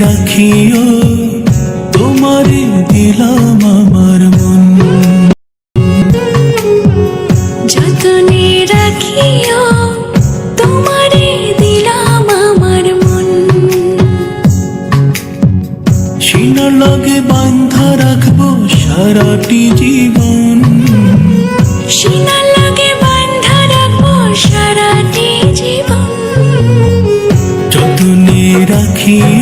রাখিও তোমারে দিলাম আমার মন। যতনে রাখিও তোমারে দিলাম আমার মন। সিনা লাগে বান্ধা রাখব সারাটি জীবন। সিনা লাগে বান্ধা রাখব সারাটি জীবন। যতনে রাখিও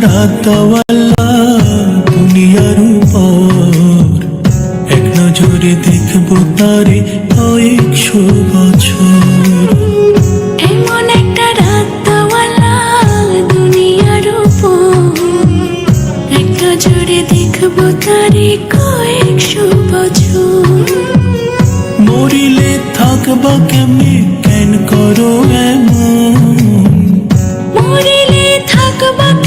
দেওয়াল্লা দুনিয়ার উপর এক নজরে দেখব তারে কয়েকশো বছর এমন একটা রাত দুনিয়ার উপর এক নজরে দেখব তারে কয়েকশো বছর মরিলে থাকবা কেমনে, কেন করো এমন? মরিলে থাকবা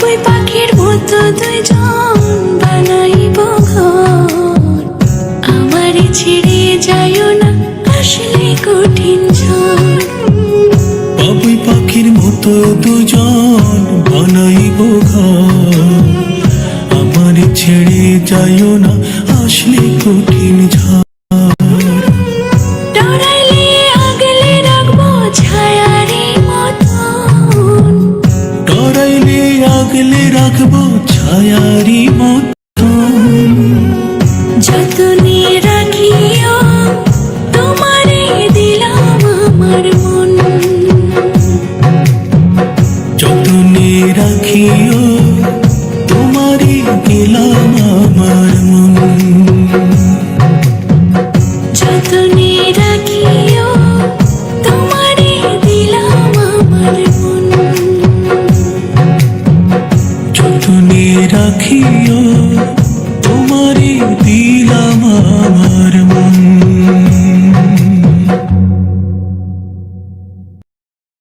বাবুই পাখির মতো দুইজন বানাইব ঘর আমারে ছেড়ে যাইও না, আসলে কঠিন ঝড়। বাবুই পাখির মতো দুজন বানাইব ঘর আমার ছেড়ে যাইও না, আসলে কঠিন ঝড়। রাখব ছায়ারি মতন যতনে রাখিও তোমারে দিলাম আমার মন। যতনে রাখিও তোমারই দিলাম